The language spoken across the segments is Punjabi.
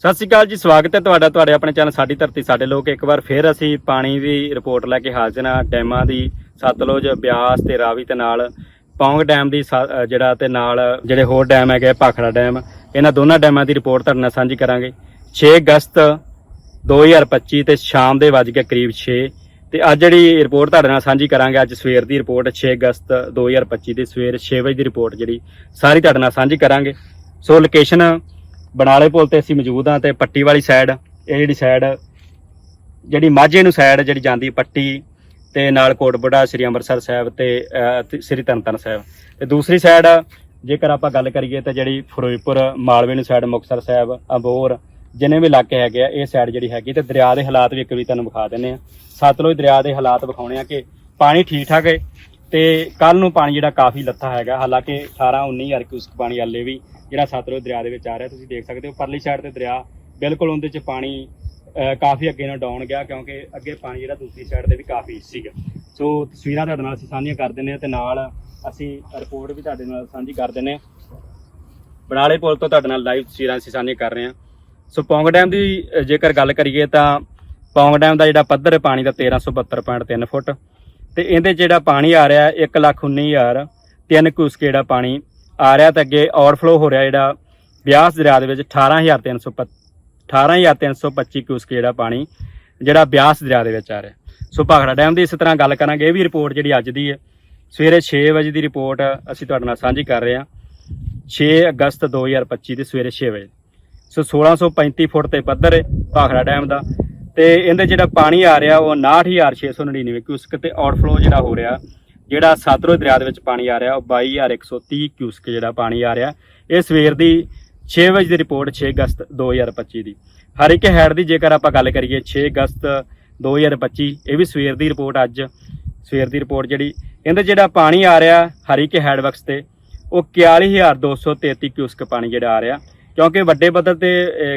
ਸਤਿ ਸ਼੍ਰੀ ਅਕਾਲ ਜੀ, ਸਵਾਗਤ ਹੈ ਤੁਹਾਡਾ, ਤੁਹਾਡੇ ਆਪਣੇ ਚੈਨਲ ਸਾਡੀ ਧਰਤੀ, ਸਾਡੇ ਲੋਕ। ਇੱਕ ਵਾਰ ਫਿਰ ਅਸੀਂ ਪਾਣੀ ਦੀ ਰਿਪੋਰਟ ਲੈ ਕੇ ਹਾਜ਼ਰ ਹਾਂ, ਡੈਮਾਂ ਦੀ, ਸਤਲੁਜ, ਬਿਆਸ ਤੇ ਰਾਵੀ ਤੇ ਨਾਲ, ਪੌਂਗ ਡੈਮ ਦੀ ਸਾ- ਜਿਹੜਾ ਤੇ ਨਾਲ ਜਿਹੜੇ ਹੋਰ ਡੈਮ ਹੈਗੇ ਭਾਖੜਾ ਡੈਮ, ਇਹਨਾਂ ਦੋਨਾਂ ਡੈਮਾਂ ਦੀ ਰਿਪੋਰਟ ਤੁਹਾਡੇ ਨਾਲ ਸਾਂਝੀ ਕਰਾਂਗੇ। 6 ਅਗਸਤ 2025 ਤੇ ਸ਼ਾਮ ਦੇ ਵੱਜ ਕੇ ਕਰੀਬ 6 ਤੇ ਅੱਜ ਜਿਹੜੀ ਰਿਪੋਰਟ ਤੁਹਾਡੇ ਨਾਲ ਸਾਂਝੀ ਕਰਾਂਗੇ, ਅੱਜ ਸਵੇਰ ਦੀ ਰਿਪੋਰਟ 6 ਅਗਸਤ 2025 ਦੀ ਸਵੇਰ 6 ਵਜੇ ਦੀ ਰਿਪੋਰਟ ਜਿਹੜੀ, ਸਾਰੀ ਤੁਹਾਡੇ ਨਾਲ ਸਾਂਝੀ ਕਰਾਂਗੇ। ਸੋ ਲੋਕੇਸ਼ਨ ਬਨਾਲੇ ਪੁਲ ਤੇ ਅਸੀਂ ਮੌਜੂਦ ਹਾਂ ਤੇ ਪੱਟੀ ਵਾਲੀ ਸਾਈਡ ਇਹ ਜਿਹੜੀ ਸਾਈਡ ਜਿਹੜੀ ਮਾਝੇ ਨੂੰ ਸਾਈਡ ਜਿਹੜੀ ਜਾਂਦੀ ਪੱਟੀ ਤੇ ਨਾਲ ਕੋਟਬੜਾ ਸ੍ਰੀ ਅੰਮ੍ਰਿਤਸਰ ਸਾਹਿਬ ਤੇ ਅਹ, ਤੇ ਸ੍ਰੀ ਤਰਨਤਾਰਨ ਸਾਹਿਬ। ਤੇ ਦੂਸਰੀ ਸਾਈਡ ਜੇਕਰ ਆਪਾਂ ਗੱਲ ਕਰੀਏ ਤਾਂ ਜਿਹੜੀ ਫਿਰੋਜ਼ਪੁਰ ਮਾਲਵੇ ਨੂੰ ਸਾਈਡ ਮੁਕਤਸਰ ਸਾਹਿਬ ਅਬੋਰ ਜਿੰਨੇ ਵੀ ਇਲਾਕੇ ਹੈਗੇ ਆ ਇਹ ਸਾਈਡ ਜਿਹੜੀ ਹੈਗੀ ਤੇ ਦਰਿਆ ਦੇ ਹਾਲਾਤ ਵੀ ਇੱਕ ਵਾਰੀ ਤੁਹਾਨੂੰ ਵਿਖਾ ਦਿੰਨੇ ਆ ਸਤਲੁਜ ਦਰਿਆ ਦੇ ਹਾਲਾਤ ਵਿਖਾਉਣੇ ਆ ਕਿ ਪਾਣੀ ਠੀਕ ਠਾਕ ਹੈ। ਤੇ ਕੱਲ ਨੂੰ ਪਾਣੀ ਜਿਹੜਾ ਕਾਫੀ ਲੱਥਾ ਹੈਗਾ, ਹਾਲਾਂਕਿ 18 19 ਹਜ਼ਾਰ ਕਿਊਸਕ ਪਾਣੀ ਹਾਲੇ ਵੀ ਜਿਹੜਾ ਸਤਲੁਜ ਦਰਿਆ ਦੇ ਵਿੱਚ ਆ ਰਿਹਾ, ਤੁਸੀਂ ਦੇਖ ਸਕਦੇ ਹੋ, ਪਰਲੀ ਸਾਈਡ ਤੇ ਦਰਿਆ ਬਿਲਕੁਲ ਉਹਦੇ ਚ ਪਾਣੀ ਕਾਫੀ ਅੱਗੇ ਨਾਲ ਡਾਊਨ ਗਿਆ, ਕਿਉਂਕਿ ਅੱਗੇ ਪਾਣੀ ਜਿਹੜਾ ਦੂਸਰੀ ਸਾਈਡ ਤੇ ਵੀ ਕਾਫੀ ਸੀਗਾ। ਸੋ ਤਸਵੀਰਾਂ ਤੁਹਾਡੇ ਨਾਲ ਅਸੀਂ ਸਾਂਝੀਆਂ ਕਰ ਦਿੰਨੇ ਆ ਤੇ ਨਾਲ ਅਸੀਂ ਰਿਪੋਰਟ ਵੀ ਤੁਹਾਡੇ ਨਾਲ ਸਾਂਝੀ ਕਰ ਦਿੰਨੇ ਆ ਬੜਾਲੇ ਪੁਲ ਤੋਂ ਤੁਹਾਡੇ ਨਾਲ ਲਾਈਵ ਤਸਵੀਰਾਂ ਅਸੀਂ ਸਾਂਝੀਆਂ ਕਰ ਰਹੇ ਹਾਂ। ਸੋ ਪੌਂਗ ਡੈਮ ਦੀ ਜੇਕਰ ਗੱਲ ਕਰੀਏ ਤਾਂ ਪੌਂਗ ਡੈਮ ਦਾ ਜਿਹੜਾ ਪੱਧਰ ਹੈ, ਪਾਣੀ ਦਾ 1372.3 ਫੁੱਟ। ਤੇ ਇਹਦੇ 'ਚ ਜਿਹੜਾ ਪਾਣੀ ਆ ਰਿਹਾ 119000 ਤਿੰਨ ਕਿਊਸਕ ਜਿਹੜਾ ਪਾਣੀ ਆ ਰਿਹਾ ਤੇ ਅੱਗੇ ਓਵਰਫਲੋ ਹੋ ਰਿਹਾ ਜਿਹੜਾ ਬਿਆਸ ਦਰਿਆ ਦੇ ਵਿੱਚ 18325 18325 ਕਿਊਸਕ ਜਿਹੜਾ ਪਾਣੀ ਜਿਹੜਾ ਬਿਆਸ ਦਰਿਆ ਦੇ ਵਿੱਚ ਆ ਰਿਹਾ ਸੋ ਭਾਖੜਾ ਡੈਮ ਦੀ ਇਸ ਤਰ੍ਹਾਂ ਗੱਲ ਕਰਾਂਗੇ, ਇਹ ਵੀ ਰਿਪੋਰਟ ਜਿਹੜੀ ਅੱਜ ਦੀ ਹੈ। ਸਵੇਰੇ 6 ਵਜੇ ਦੀ ਰਿਪੋਰਟ ਅਸੀਂ ਤੁਹਾਡੇ ਨਾਲ ਸਾਂਝੀ ਕਰ ਰਹੇ ਹਾਂ। 6 ਅਗਸਤ 2025 ਦੇ ਸਵੇਰੇ 6 ਵਜੇ। ਸੋ 1635 ਫੁੱਟ ਤੇ ਪੱਧਰ ਹੈ ਭਾਖੜਾ ਡੈਮ ਦਾ। ਤੇ ਇਹਦੇ ਜਿਹੜਾ ਪਾਣੀ ਆ ਰਿਹਾ ਉਹ 69699 ਕਿਊਸਕ ਤੇ ਆਊਟਫਲੋ ਜਿਹੜਾ ਹੋ ਰਿਹਾ, ਜਿਹੜਾ ਸਤਲੁਜ ਦਰਿਆ ਦੇ ਵਿੱਚ ਪਾਣੀ ਆ ਰਿਹਾ ਉਹ 22130 ਕਿਊਸਕ ਜਿਹੜਾ ਪਾਣੀ ਆ ਰਿਹਾ, ਇਹ ਸਵੇਰ ਦੀ 6 ਵਜੇ ਦੀ ਰਿਪੋਰਟ 6 ਅਗਸਤ 2025 ਦੀ। ਹਰ ਇੱਕ ਹੈਡ ਦੀ ਜੇਕਰ ਆਪਾਂ ਗੱਲ ਕਰੀਏ 6 ਅਗਸਤ 2025 ਇਹ ਵੀ ਸਵੇਰ ਦੀ ਰਿਪੋਰਟ ਅੱਜ, ਸਵੇਰ ਦੀ ਰਿਪੋਰਟ ਜਿਹੜੀ, ਇਹਦੇ ਜਿਹੜਾ ਪਾਣੀ ਆ ਰਿਹਾ ਹਰ ਇੱਕ ਹੈਡ ਵਕਸ ਤੇ, ਉਹ 41233 ਕਿਊਸਕ ਪਾਣੀ ਜਿਹੜਾ ਆ ਰਿਹਾ, ਕਿਉਂਕਿ ਵੱਡੇ ਪੱਧਰ ਤੇ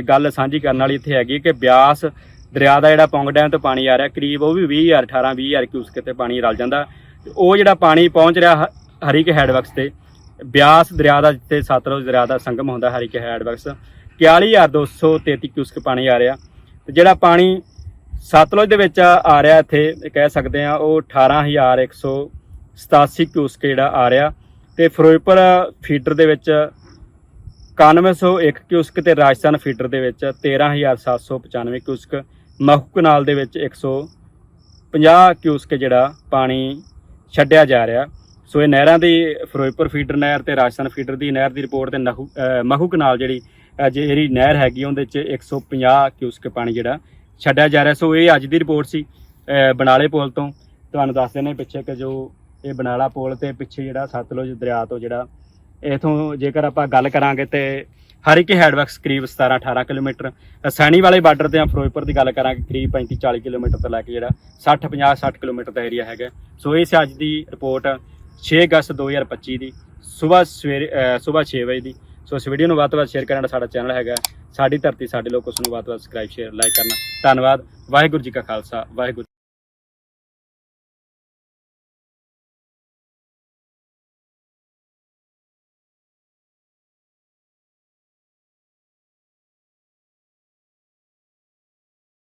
ਗੱਲ ਸਾਂਝੀ ਕਰਨ ਵਾਲੀ ਇੱਥੇ ਹੈਗੀ ਕਿ ਬਿਆਸ ਦਰਿਆ ਦਾ ਜਿਹੜਾ ਪੌਂਗ ਡੈਮ ਤੋਂ ਪਾਣੀ ਆ ਰਿਹਾ, ਕਰੀਬ ਉਹ ਵੀ 20000 18 20000 ਕਿਊਸਕ ਤੇ ਪਾਣੀ ਰਲ ਜਾਂਦਾ। ਤੇ ਉਹ ਜਿਹੜਾ ਪਾਣੀ ਪਹੁੰਚ ਰਿਹਾ ਹਰੀਕ ਹਰੀਕੇ ਤੇ, ਬਿਆਸ ਦਰਿਆ ਦਾ ਜਿੱਥੇ ਸਤਲੁਜ ਦਰਿਆ ਦਾ ਸੰਗਮ ਹੁੰਦਾ ਹਰੀਕੇ ਹੈਡ ਵਕਸ 41233 ਕਿਊਸਕ ਪਾਣੀ ਆ ਰਿਹਾ। ਤੇ ਜਿਹੜਾ ਪਾਣੀ ਸਤਲੁਜ ਦੇ ਵਿੱਚ ਆ ਰਿਹਾ ਇੱਥੇ ਕਹਿ ਸਕਦੇ ਆ ਉਹ 18187 ਕਿਊਸਕ ਜਿਹੜਾ ਆ ਰਿਹਾ। ਤੇ ਫਿਰੋਜ਼ਪੁਰ ਫੀਡਰ ਦੇ ਵਿੱਚ 9101 ਕਿਊਸਕ ਤੇ ਰਾਜਸਥਾਨ ਫੀਡਰ ਦੇ ਵਿੱਚ 13795 ਕਿਊਸਕ ਮਹੂ ਕਨਾਲ ਦੇ ਵਿੱਚ 150 ਕਿਊਸਕ ਜਿਹੜਾ ਪਾਣੀ ਛੱਡਿਆ ਜਾ ਰਿਹਾ। ਸੋ ਇਹ ਨਹਿਰਾਂ ਦੀ, ਫਿਰੋਜ਼ਪੁਰ ਫੀਡਰ ਨਹਿਰ ਤੇ ਰਾਜਸਥਾਨ ਫੀਡਰ ਦੀ ਨਹਿਰ ਦੀ ਰਿਪੋਰਟ ਤੇ ਨਹੂ- ਮਹੂ ਕਨਾਲ ਜਿਹੜੀ ਅਹ ਜਿਹੜੀ ਨਹਿਰ ਹੈਗੀ ਉਹਦੇ ਚ 150 ਕਿਊਸਕ ਪਾਣੀ ਜਿਹੜਾ ਛੱਡਿਆ ਜਾ ਰਿਹਾ। ਸੋ ਇਹ ਅੱਜ ਦੀ ਰਿਪੋਰਟ ਸੀ ਬਨਾਲੇ ਪੁਲ ਤੋਂ। ਤੁਹਾਨੂੰ ਦੱਸ ਦਿੰਦੇ ਪਿੱਛੇ ਕਿ ਜੋ ਇਹ ਬਨਾਲਾ ਪੁਲ ਤੇ ਪਿੱਛੇ ਜਿਹੜਾ ਸਤਲੁਜ ਦਰਿਆ ਤੋਂ ਜਿਹੜਾ, ਇਥੋਂ ਜੇਕਰ ਆਪਾਂ ਗੱਲ ਕਰਾਂਗੇ ਤੇ ਹਰ ਇੱਕ ਹੈਡਵਰਕਸ ਕਰੀਬ 17 18 ਕਿਲੋਮੀਟਰ। ਸੈਣੀ ਵਾਲੇ ਬਾਰਡਰ ਤੇ ਆ, ਫਿਰੋਜ਼ਪੁਰ ਦੀ ਗੱਲ ਕਰਾਂਗੇ ਕਰੀਬ 35 40 ਕਿਲੋਮੀਟਰ ਤੋਂ ਲੈ ਕੇ ਜਿਹੜਾ 60 50 60 ਕਿਲੋਮੀਟਰ ਦਾ ਏਰੀਆ ਹੈਗਾ। ਸੋ ਇਹ ਸੀ ਅੱਜ ਦੀ ਰਿਪੋਰਟ 6 ਅਗਸਤ 2025 ਦੀ, ਸਵੇਰ, ਸਵੇਰੇ ਸਵੇਰ 6 ਵਜੇ ਦੀ। ਸੋ ਇਸ ਵੀਡੀਓ ਨੂੰ ਵੱਧ ਤੋਂ ਵੱਧ ਸ਼ੇਅਰ ਕਰਨਾ ਸਾਡਾ ਚੈਨਲ ਹੈਗਾ। ਸਾਡੀ ਧਰਤੀ, ਸਾਡੇ ਲੋਕ ਉਸ ਨੂੰ ਵੱਧ ਤੋਂ ਵੱਧ ਸਬਸਕ੍ਰਾਈਬ ਸ਼ੇਅਰ ਲਾਈਕ ਕਰਨਾ। ਧੰਨਵਾਦ। ਵਾਹਿਗੁਰੂ ਜੀ ਕਾ ਖਾਲਸਾ। ਵਾਹਿਗੁਰੂ